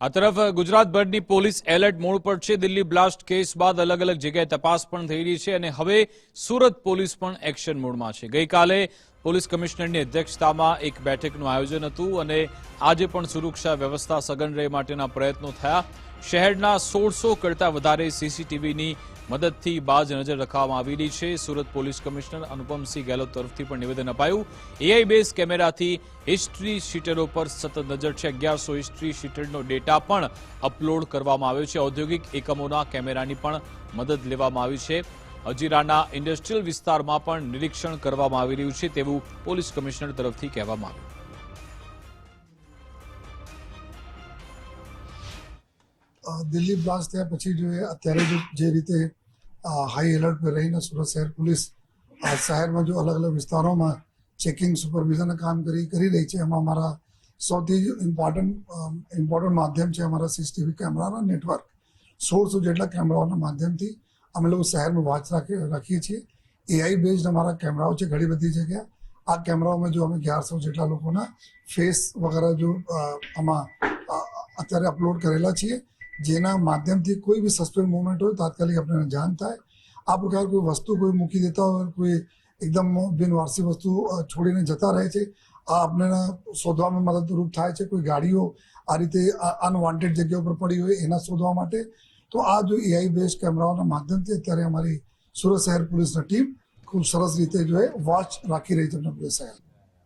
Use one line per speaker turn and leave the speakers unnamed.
આ તરફ ગુજરાતભરની police alert mode પર છે. દિલ્હી બ્લાસ્ટ કેસ બાદ અલગ અલગ જગ્યાએ તપાસ પણ થઈ રહી છે અને હવે સુરત પોલીસ પણ એક્શન મોડમાં છે. ગઈકાલે પોલીસ કમિશનરની અધ્યક્ષતામાં એક બેઠકનું આયોજન હતું અને આજે પણ સુરક્ષા વ્યવસ્થા સઘન રહે માટેના પ્રયત્નો થયા. શહેરના સોળસો કરતા વધારે સીસીટીવીની મદદથી બાજ નજર રાખવામાં આવી રહી છે. સુરત પોલીસ કમિશનર અનુપમસિંહ ગેહલોત તરફથી પણ નિવેદન અપાયું. એઆઈ બેઝ કેમેરાથી હિસ્ટ્રી શીટરો પર સતત નજર છે. અગિયારસો હિસ્ટ્રી શીટરનો ડેટા પણ અપલોડ કરવામાં આવ્યો છે. ઔદ્યોગિક એકમોના કેમેરાની પણ મદદ લેવામાં આવી છે. હજીરાના ઇન્ડસ્ટ્રીયલ વિસ્તારમાં પણ નિરીક્ષણ કરવામાં આવી રહ્યું છે તેવું પોલીસ કમિશનર તરફથી કહેવામાં આવ્યું.
દિલ્હી બ્લાસ્ટ થયા પછી જો અત્યારે જો જે રીતે હાઈ એલર્ટ પર રહીને સુરત શહેર પોલીસ શહેરમાં જો અલગ અલગ વિસ્તારોમાં ચેકિંગ સુપરવિઝન કામ કરી કરી રહી છે, એમાં અમારા સૌથી ઇમ્પોર્ટન્ટ ઇમ્પોર્ટન્ટ માધ્યમ છે અમારા સીસીટીવી કેમેરાના નેટવર્ક સોળસો જેટલા કેમેરાઓના માધ્યમથી અમે લોકો શહેરમાં વાંચ રાખી રાખીએ છીએ. એઆઈ બેઝડ અમારા કેમેરાઓ છે, ઘણી બધી જગ્યા આ કેમેરાઓમાં જો અમે અગિયારસો જેટલા લોકોના ફેસ વગેરે જો આમાં અત્યારે અપલોડ કરેલા છીએ, જેના માધ્યમથી કોઈ બી સસ્પેન્ડ મુવમેન્ટ હોય, તાત્કાલિક આપણને જાણ થાય. આ પ્રકાર કોઈ વસ્તુ કોઈ મૂકી દેતા હોય, કોઈ એકદમ બિનવારસી વસ્તુ છોડીને જતા રહે છે, આ આપણને શોધવામાં મદદરૂપ થાય છે. કોઈ ગાડીઓ આ રીતે અનવોન્ટેડ જગ્યા ઉપર પડી હોય, એના શોધવા માટે તો આ જો એઆઈ બેઝ કેમેરાઓના માધ્યમથી અત્યારે અમારી સુરત શહેર પોલીસની ટીમ ખૂબ સરસ રીતે જો એ વોચ રાખી રહી છે અમને શહેર